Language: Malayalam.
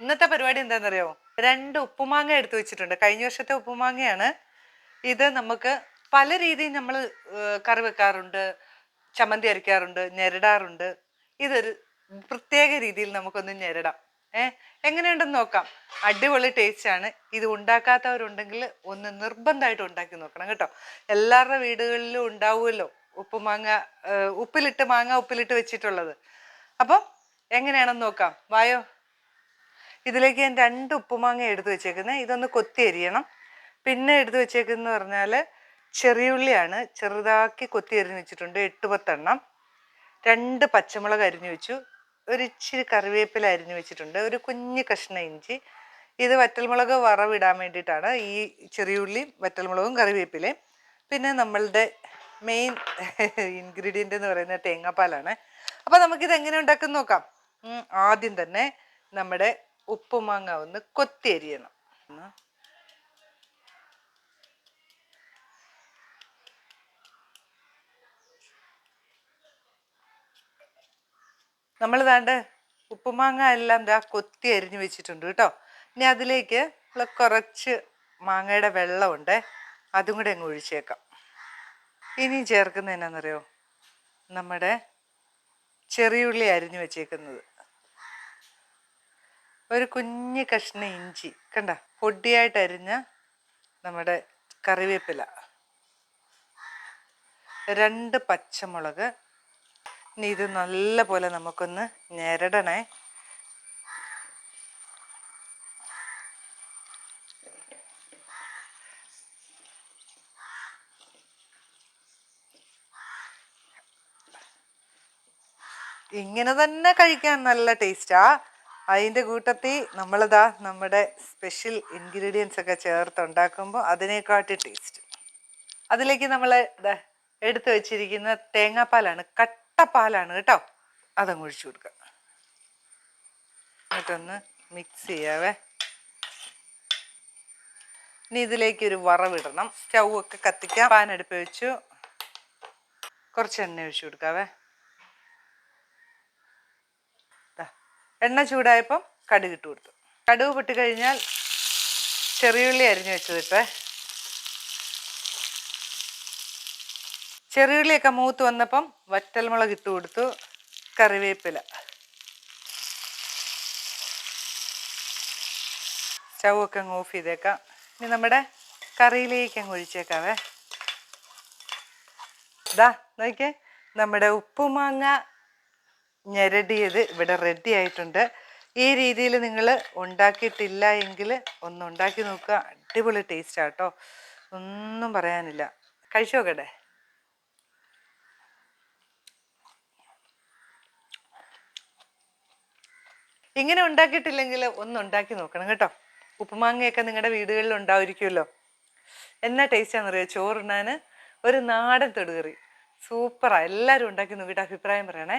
ഇന്നത്തെ പരിപാടി എന്താണെന്നറിയോ? രണ്ട് ഉപ്പുമാങ്ങ എടുത്തു വെച്ചിട്ടുണ്ട്. കഴിഞ്ഞ വർഷത്തെ ഉപ്പുമാങ്ങയാണ്. ഇത് നമുക്ക് പല രീതിയിൽ നമ്മൾ കറി വെക്കാറുണ്ട് ചമ്മന്തി അരയ്ക്കാറുണ്ട് ഞെരടാറുണ്ട്. ഇതൊരു പ്രത്യേക രീതിയിൽ നമുക്കൊന്ന് ഞെരടാം. ഏ എങ്ങനെയുണ്ടെന്ന് നോക്കാം. അടിപൊളി ടേസ്റ്റ് ആണ്. ഇത് ഉണ്ടാക്കാത്തവരുണ്ടെങ്കിൽ ഒന്ന് നിർബന്ധമായിട്ട് ഉണ്ടാക്കി നോക്കണം കേട്ടോ. എല്ലാവരുടെ വീടുകളിലും ഉണ്ടാവുമല്ലോ ഉപ്പുമാങ്ങ ഉപ്പിലിട്ട് മാങ്ങ ഉപ്പിലിട്ട് വെച്ചിട്ടുള്ളത്. അപ്പം എങ്ങനെയാണെന്ന് നോക്കാം. വായോ. ഇതിലേക്ക് ഞാൻ രണ്ട് ഉപ്പുമാങ്ങ എടുത്ത് വെച്ചേക്കുന്നത് ഇതൊന്ന് കൊത്തി എരിയണം പിന്നെ എടുത്ത് വെച്ചേക്കുന്നത് പറഞ്ഞാൽ ചെറിയുള്ളിയാണ്. ചെറുതാക്കി കൊത്തി അരിഞ്ഞ് വെച്ചിട്ടുണ്ട്. എട്ട് പത്തെണ്ണം. രണ്ട് പച്ചമുളക് അരിഞ്ഞു വെച്ചു. ഒരു ഇച്ചിരി കറിവേപ്പില അരിഞ്ഞു വെച്ചിട്ടുണ്ട്. ഒരു കുഞ്ഞ് കഷ്ണ ഇഞ്ചി. ഇത് വറ്റൽമുളക് വറവിടാൻ വേണ്ടിയിട്ടാണ്. ഈ ചെറിയുള്ളിയും വറ്റൽമുളകും കറിവേപ്പിലയും. പിന്നെ നമ്മളുടെ മെയിൻ ഇൻഗ്രീഡിയന്റ് എന്ന് പറയുന്നത് തേങ്ങാപ്പാലാണ്. അപ്പോൾ നമുക്കിത് എങ്ങനെ ഉണ്ടാക്കുന്ന നോക്കാം. ആദ്യം തന്നെ നമ്മുടെ ഉപ്പുമാങ്ങ ഒന്ന് കൊത്തി അരിയണം ഒന്ന്. നമ്മൾ ദാണ്ട് ഉപ്പുമാങ്ങ എല്ലാം ദാ കൊത്തി അരിഞ്ഞു വെച്ചിട്ടുണ്ട് കേട്ടോ. ഇനി അതിലേക്ക് കുറച്ച് മാങ്ങയുടെ വെള്ളമുണ്ട് അതും കൂടെ അങ്ങ് ഒഴിച്ചേക്കാം. ഇനി ചേർക്കുന്നത് എന്നാന്നറിയോ? നമ്മുടെ ചെറിയുള്ളി അരിഞ്ഞു വെച്ചേക്കുന്നത്. ഒരു കുഞ്ഞു കഷ്ണ ഇഞ്ചി കണ്ട? പൊടിയായിട്ട് അരിഞ്ഞ നമ്മുടെ കറിവേപ്പില. രണ്ട് പച്ചമുളക്. ഇനി ഇത് നല്ല പോലെ നമുക്കൊന്ന് ഞെരടണേ. ഇങ്ങനെ തന്നെ കഴിക്കാൻ നല്ല ടേസ്റ്റാ. അതിന്റെ കൂട്ടത്തിൽ നമ്മളിതാ നമ്മുടെ സ്പെഷ്യൽ ഇൻഗ്രീഡിയൻസ് ഒക്കെ ചേർത്ത് ഉണ്ടാക്കുമ്പോൾ അതിനേക്കാട്ടി ടേസ്റ്റ് അതിലേക്ക് നമ്മൾ എടുത്തു വെച്ചിരിക്കുന്ന തേങ്ങാപ്പാലാണ് കട്ടപ്പാലാണ് കേട്ടോ. അതങ്ങ് ഒഴിച്ചു കൊടുക്കുക. എന്നിട്ടൊന്ന് മിക്സ് ചെയ്യാവേ. ഇനി ഇതിലേക്ക് ഒരു വറവിടണം സ്റ്റൗ ഒക്കെ കത്തിക്കാം പാൻ അടുപ്പ് വെച്ചു. കുറച്ച് എണ്ണ ഒഴിച്ചു കൊടുക്കാവേ. എണ്ണ ചൂടായപ്പം കടുക് ഇട്ട് കൊടുത്തു. കടുക് പൊട്ടി കഴിഞ്ഞാൽ ചെറിയുള്ളി അരിഞ്ഞു വെച്ചതിട്ടേ ചെറിയുള്ളിയൊക്കെ മൂത്ത് വന്നപ്പം വറ്റൽമുളക് ഇട്ട് കൊടുത്തു കറിവേപ്പില. ചവൊക്കെ അങ്ങ് ഓഫ് ചെയ്തേക്കാം. ഇനി നമ്മുടെ കറിയിലേക്ക് അങ്ങ് ഒഴിച്ചേക്കാവേ. ഇതാ നോക്കിയേ നമ്മുടെ ഉപ്പുമാങ്ങ ഞെരടിയത് ഇവിടെ റെഡി ആയിട്ടുണ്ട്. ഈ രീതിയിൽ നിങ്ങൾ ഉണ്ടാക്കിയിട്ടില്ല എങ്കിൽ ഒന്ന് ഉണ്ടാക്കി നോക്കുക. അടിപൊളി ടേസ്റ്റ് ആട്ടോ ഒന്നും പറയാനില്ല. കഴിച്ചു നോക്കട്ടെ. ഇങ്ങനെ ഉണ്ടാക്കിയിട്ടില്ലെങ്കിൽ ഒന്ന് ഉണ്ടാക്കി നോക്കണം കേട്ടോ. ഉപ്പുമാങ്ങയൊക്കെ നിങ്ങളുടെ വീടുകളിൽ ഉണ്ടാവുമായിരിക്കുമല്ലോ എന്നാ ടേസ്റ്റാണെന്നറിയോ ചോറുണ്ണാൻ ഒരു നാടൻ തൊടുകറി. സൂപ്പറാണ് എല്ലാവരും ഉണ്ടാക്കി നോക്കിയിട്ട് അഭിപ്രായം പറയണേ.